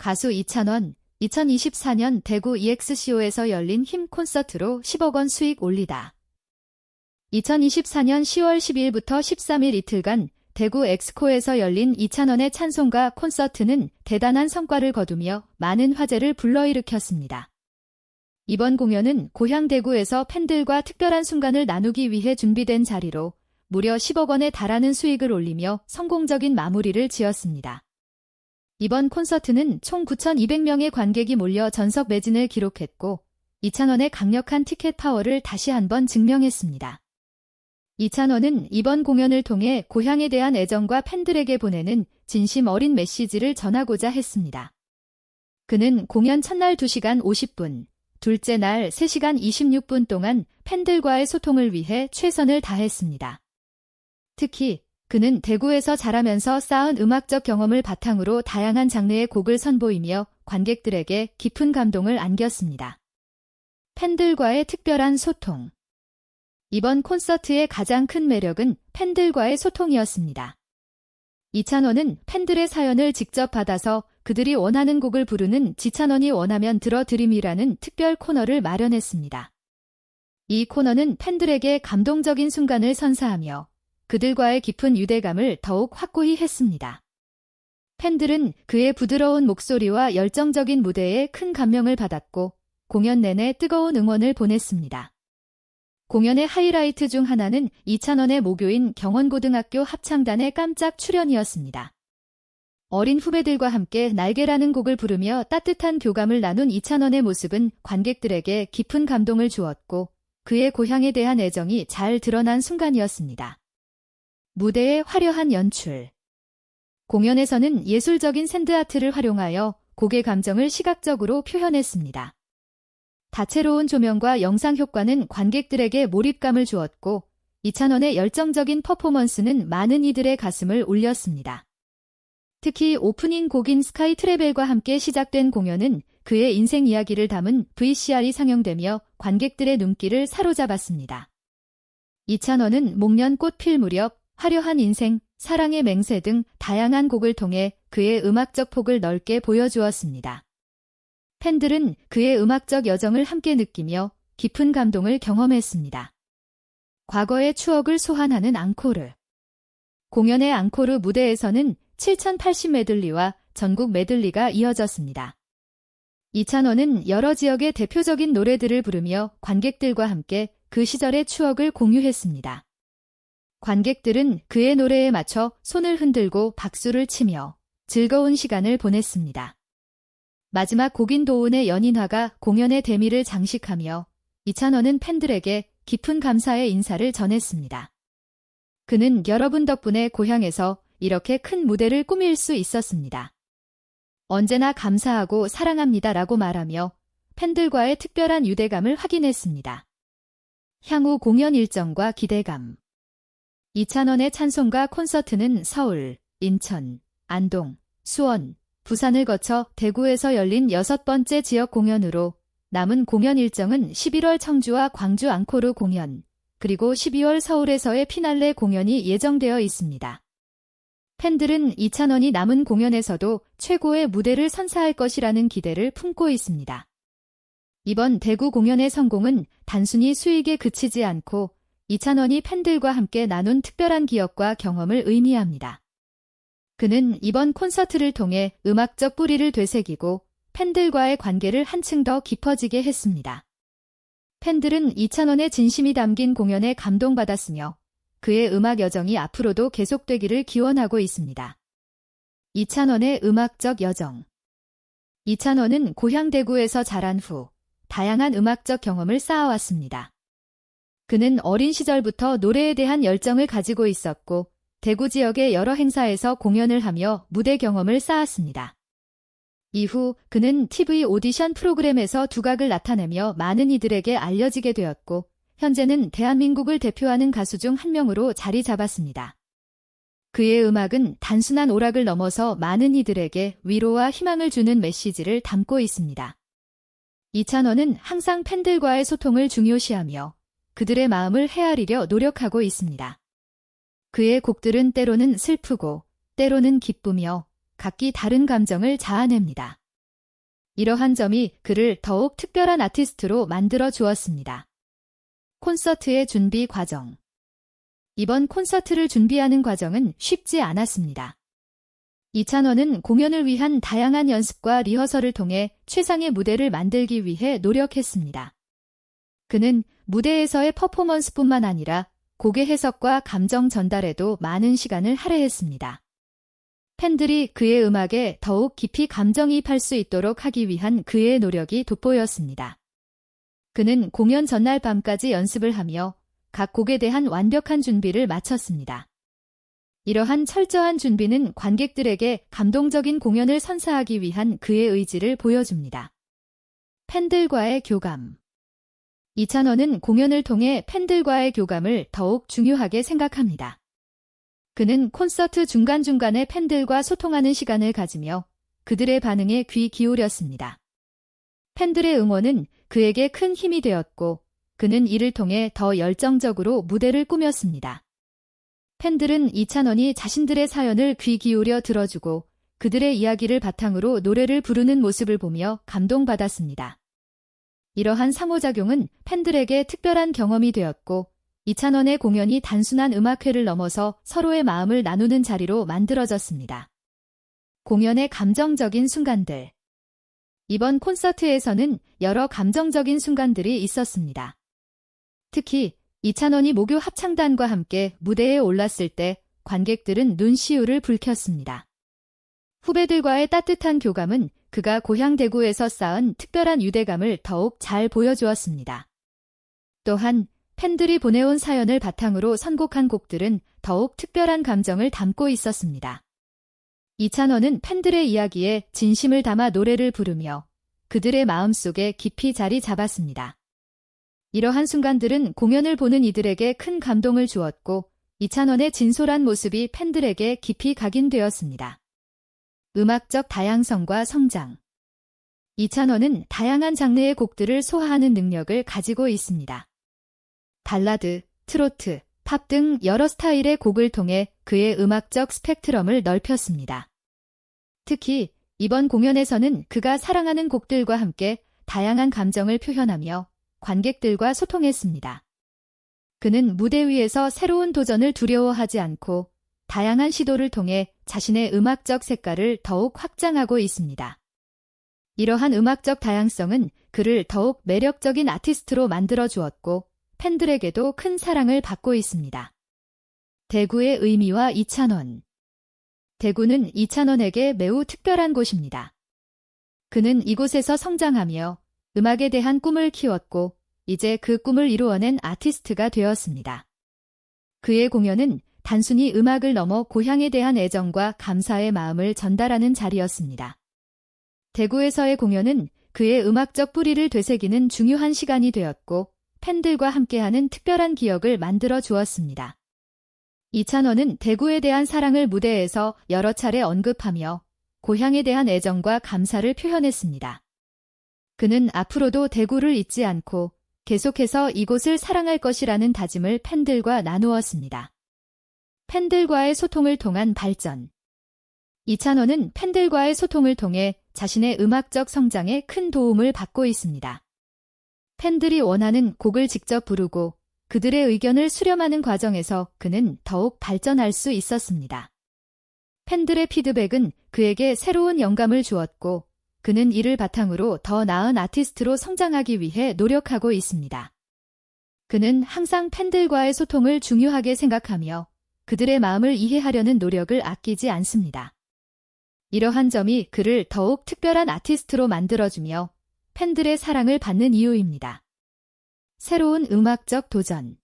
가수 이찬원, 2024년 대구 EXCO에서 열린 힘 콘서트로 10억 원 수익 올리다. 2024년 10월 12일부터 13일 이틀간 대구 엑스코에서 열린 이찬원의 찬송가 콘서트는 대단한 성과를 거두며 많은 화제를 불러일으켰습니다. 이번 공연은 고향 대구에서 팬들과 특별한 순간을 나누기 위해 준비된 자리로 무려 10억 원에 달하는 수익을 올리며 성공적인 마무리를 지었습니다. 이번 콘서트는 총 9,200명의 관객이 몰려 전석 매진을 기록했고 이찬원의 강력한 티켓 파워를 다시 한번 증명했습니다. 이찬원은 이번 공연을 통해 고향에 대한 애정과 팬들에게 보내는 진심 어린 메시지를 전하고자 했습니다. 그는 공연 첫날 2시간 50분, 둘째 날 3시간 26분 동안 팬들과의 소통을 위해 최선을 다했습니다. 특히 그는 대구에서 자라면서 쌓은 음악적 경험을 바탕으로 다양한 장르의 곡을 선보이며 관객들에게 깊은 감동을 안겼습니다. 팬들과의 특별한 소통. 이번 콘서트의 가장 큰 매력은 팬들과의 소통이었습니다. 이찬원은 팬들의 사연을 직접 받아서 그들이 원하는 곡을 부르는 지찬원이 원하면 들어드림이라는 특별 코너를 마련했습니다. 이 코너는 팬들에게 감동적인 순간을 선사하며 그들과의 깊은 유대감을 더욱 확고히 했습니다. 팬들은 그의 부드러운 목소리와 열정적인 무대에 큰 감명을 받았고 공연 내내 뜨거운 응원을 보냈습니다. 공연의 하이라이트 중 하나는 이찬원의 모교인 경원고등학교 합창단의 깜짝 출연이었습니다. 어린 후배들과 함께 날개라는 곡을 부르며 따뜻한 교감을 나눈 이찬원의 모습은 관객들에게 깊은 감동을 주었고 그의 고향에 대한 애정이 잘 드러난 순간이었습니다. 무대의 화려한 연출. 공연에서는 예술적인 샌드아트를 활용하여 곡의 감정을 시각적으로 표현했습니다. 다채로운 조명과 영상 효과는 관객들에게 몰입감을 주었고 이찬원의 열정적인 퍼포먼스는 많은 이들의 가슴을 울렸습니다. 특히 오프닝 곡인 스카이 트래벨과 함께 시작된 공연은 그의 인생 이야기를 담은 VCR이 상영되며 관객들의 눈길을 사로잡았습니다. 이찬원은 목련 꽃 필 무렵 화려한 인생, 사랑의 맹세 등 다양한 곡을 통해 그의 음악적 폭을 넓게 보여주었습니다. 팬들은 그의 음악적 여정을 함께 느끼며 깊은 감동을 경험했습니다. 과거의 추억을 소환하는 앙코르. 공연의 앙코르 무대에서는 7080 메들리와 전국 메들리가 이어졌습니다. 이찬원은 여러 지역의 대표적인 노래들을 부르며 관객들과 함께 그 시절의 추억을 공유했습니다. 관객들은 그의 노래에 맞춰 손을 흔들고 박수를 치며 즐거운 시간을 보냈습니다. 마지막 곡인 도운의 연인화가 공연의 대미를 장식하며 이찬원은 팬들에게 깊은 감사의 인사를 전했습니다. 그는 여러분 덕분에 고향에서 이렇게 큰 무대를 꾸밀 수 있었습니다. 언제나 감사하고 사랑합니다 라고 말하며 팬들과의 특별한 유대감을 확인했습니다. 향후 공연 일정과 기대감 이찬원의 찬송가 콘서트는 서울, 인천, 안동, 수원, 부산을 거쳐 대구에서 열린 여섯 번째 지역 공연으로 남은 공연 일정은 11월 청주와 광주 앙코르 공연, 그리고 12월 서울에서의 피날레 공연이 예정되어 있습니다. 팬들은 이찬원이 남은 공연에서도 최고의 무대를 선사할 것이라는 기대를 품고 있습니다. 이번 대구 공연의 성공은 단순히 수익에 그치지 않고 이찬원이 팬들과 함께 나눈 특별한 기억과 경험을 의미합니다. 그는 이번 콘서트를 통해 음악적 뿌리를 되새기고 팬들과의 관계를 한층 더 깊어지게 했습니다. 팬들은 이찬원의 진심이 담긴 공연에 감동받았으며 그의 음악 여정이 앞으로도 계속되기를 기원하고 있습니다. 이찬원의 음악적 여정 이찬원은 고향 대구에서 자란 후 다양한 음악적 경험을 쌓아왔습니다. 그는 어린 시절부터 노래에 대한 열정을 가지고 있었고 대구 지역의 여러 행사에서 공연을 하며 무대 경험을 쌓았습니다. 이후 그는 TV 오디션 프로그램에서 두각을 나타내며 많은 이들에게 알려지게 되었고 현재는 대한민국을 대표하는 가수 중 한 명으로 자리 잡았습니다. 그의 음악은 단순한 오락을 넘어서 많은 이들에게 위로와 희망을 주는 메시지를 담고 있습니다. 이찬원은 항상 팬들과의 소통을 중요시하며 그들의 마음을 헤아리려 노력하고 있습니다. 그의 곡들은 때로는 슬프고 때로는 기쁘며 각기 다른 감정을 자아냅니다. 이러한 점이 그를 더욱 특별한 아티스트로 만들어 주었습니다. 콘서트의 준비 과정 이번 콘서트를 준비하는 과정은 쉽지 않았습니다. 이찬원은 공연을 위한 다양한 연습과 리허설을 통해 최상의 무대를 만들기 위해 노력했습니다. 그는 무대에서의 퍼포먼스뿐만 아니라 곡의 해석과 감정 전달에도 많은 시간을 할애했습니다. 팬들이 그의 음악에 더욱 깊이 감정이입할 수 있도록 하기 위한 그의 노력이 돋보였습니다. 그는 공연 전날 밤까지 연습을 하며 각 곡에 대한 완벽한 준비를 마쳤습니다. 이러한 철저한 준비는 관객들에게 감동적인 공연을 선사하기 위한 그의 의지를 보여줍니다. 팬들과의 교감 이찬원은 공연을 통해 팬들과의 교감을 더욱 중요하게 생각합니다. 그는 콘서트 중간중간에 팬들과 소통하는 시간을 가지며 그들의 반응에 귀 기울였습니다. 팬들의 응원은 그에게 큰 힘이 되었고 그는 이를 통해 더 열정적으로 무대를 꾸몄습니다. 팬들은 이찬원이 자신들의 사연을 귀 기울여 들어주고 그들의 이야기를 바탕으로 노래를 부르는 모습을 보며 감동받았습니다. 이러한 상호작용은 팬들에게 특별한 경험이 되었고 이찬원의 공연이 단순한 음악회를 넘어서 서로의 마음을 나누는 자리로 만들어졌습니다. 공연의 감정적인 순간들 이번 콘서트에서는 여러 감정적인 순간들이 있었습니다. 특히 이찬원이 모교 합창단과 함께 무대에 올랐을 때 관객들은 눈시울을 붉혔습니다. 후배들과의 따뜻한 교감은 그가 고향 대구에서 쌓은 특별한 유대감을 더욱 잘 보여주었습니다. 또한 팬들이 보내온 사연을 바탕으로 선곡한 곡들은 더욱 특별한 감정을 담고 있었습니다. 이찬원은 팬들의 이야기에 진심을 담아 노래를 부르며 그들의 마음속에 깊이 자리 잡았습니다. 이러한 순간들은 공연을 보는 이들에게 큰 감동을 주었고 이찬원의 진솔한 모습이 팬들에게 깊이 각인되었습니다. 음악적 다양성과 성장 이찬원은 다양한 장르의 곡들을 소화하는 능력을 가지고 있습니다. 발라드, 트로트, 팝 등 여러 스타일의 곡을 통해 그의 음악적 스펙트럼을 넓혔습니다. 특히 이번 공연에서는 그가 사랑하는 곡들과 함께 다양한 감정을 표현하며 관객들과 소통했습니다. 그는 무대 위에서 새로운 도전을 두려워하지 않고 다양한 시도를 통해 자신의 음악적 색깔을 더욱 확장하고 있습니다. 이러한 음악적 다양성은 그를 더욱 매력적인 아티스트로 만들어 주었고 팬들에게도 큰 사랑을 받고 있습니다. 대구의 의미와 이찬원 대구는 이찬원에게 매우 특별한 곳입니다. 그는 이곳에서 성장하며 음악에 대한 꿈을 키웠고 이제 그 꿈을 이루어낸 아티스트가 되었습니다. 그의 공연은 단순히 음악을 넘어 고향에 대한 애정과 감사의 마음을 전달하는 자리였습니다. 대구에서의 공연은 그의 음악적 뿌리를 되새기는 중요한 시간이 되었고 팬들과 함께하는 특별한 기억을 만들어 주었습니다. 이찬원은 대구에 대한 사랑을 무대에서 여러 차례 언급하며 고향에 대한 애정과 감사를 표현했습니다. 그는 앞으로도 대구를 잊지 않고 계속해서 이곳을 사랑할 것이라는 다짐을 팬들과 나누었습니다. 팬들과의 소통을 통한 발전 이찬원은 팬들과의 소통을 통해 자신의 음악적 성장에 큰 도움을 받고 있습니다. 팬들이 원하는 곡을 직접 부르고 그들의 의견을 수렴하는 과정에서 그는 더욱 발전할 수 있었습니다. 팬들의 피드백은 그에게 새로운 영감을 주었고 그는 이를 바탕으로 더 나은 아티스트로 성장하기 위해 노력하고 있습니다. 그는 항상 팬들과의 소통을 중요하게 생각하며 그들의 마음을 이해하려는 노력을 아끼지 않습니다. 이러한 점이 그를 더욱 특별한 아티스트로 만들어주며 팬들의 사랑을 받는 이유입니다. 새로운 음악적 도전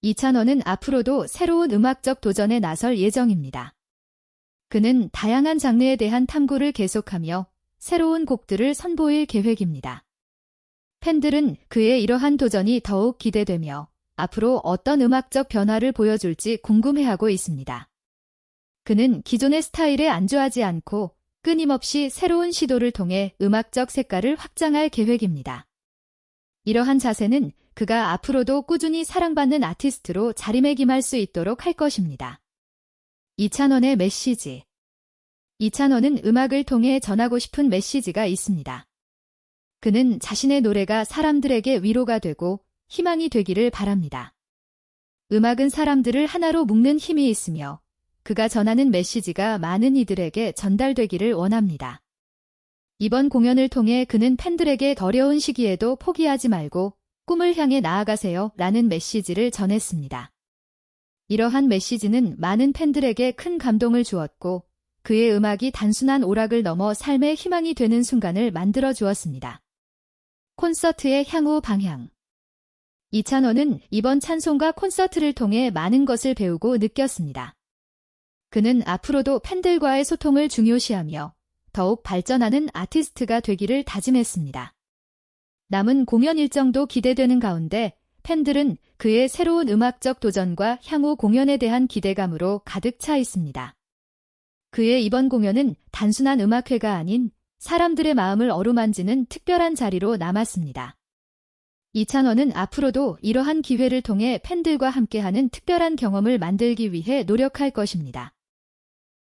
이찬원은 앞으로도 새로운 음악적 도전에 나설 예정입니다. 그는 다양한 장르에 대한 탐구를 계속하며 새로운 곡들을 선보일 계획입니다. 팬들은 그의 이러한 도전이 더욱 기대되며 앞으로 어떤 음악적 변화를 보여줄지 궁금해하고 있습니다. 그는 기존의 스타일에 안주하지 않고 끊임없이 새로운 시도를 통해 음악적 색깔을 확장할 계획입니다. 이러한 자세는 그가 앞으로도 꾸준히 사랑받는 아티스트로 자리매김할 수 있도록 할 것입니다. 이찬원의 메시지 이찬원은 음악을 통해 전하고 싶은 메시지가 있습니다. 그는 자신의 노래가 사람들에게 위로가 되고 희망이 되기를 바랍니다. 음악은 사람들을 하나로 묶는 힘이 있으며 그가 전하는 메시지가 많은 이들에게 전달되기를 원합니다. 이번 공연을 통해 그는 팬들에게 어려운 시기에도 포기하지 말고 꿈을 향해 나아가세요 라는 메시지를 전했습니다. 이러한 메시지는 많은 팬들에게 큰 감동을 주었고 그의 음악이 단순한 오락을 넘어 삶의 희망이 되는 순간을 만들어 주었습니다. 콘서트의 향후 방향 이찬원은 이번 찬송가 콘서트를 통해 많은 것을 배우고 느꼈습니다. 그는 앞으로도 팬들과의 소통을 중요시하며 더욱 발전하는 아티스트가 되기를 다짐했습니다. 남은 공연 일정도 기대되는 가운데 팬들은 그의 새로운 음악적 도전과 향후 공연에 대한 기대감으로 가득 차 있습니다. 그의 이번 공연은 단순한 음악회가 아닌 사람들의 마음을 어루만지는 특별한 자리로 남았습니다. 이찬원은 앞으로도 이러한 기회를 통해 팬들과 함께하는 특별한 경험을 만들기 위해 노력할 것입니다.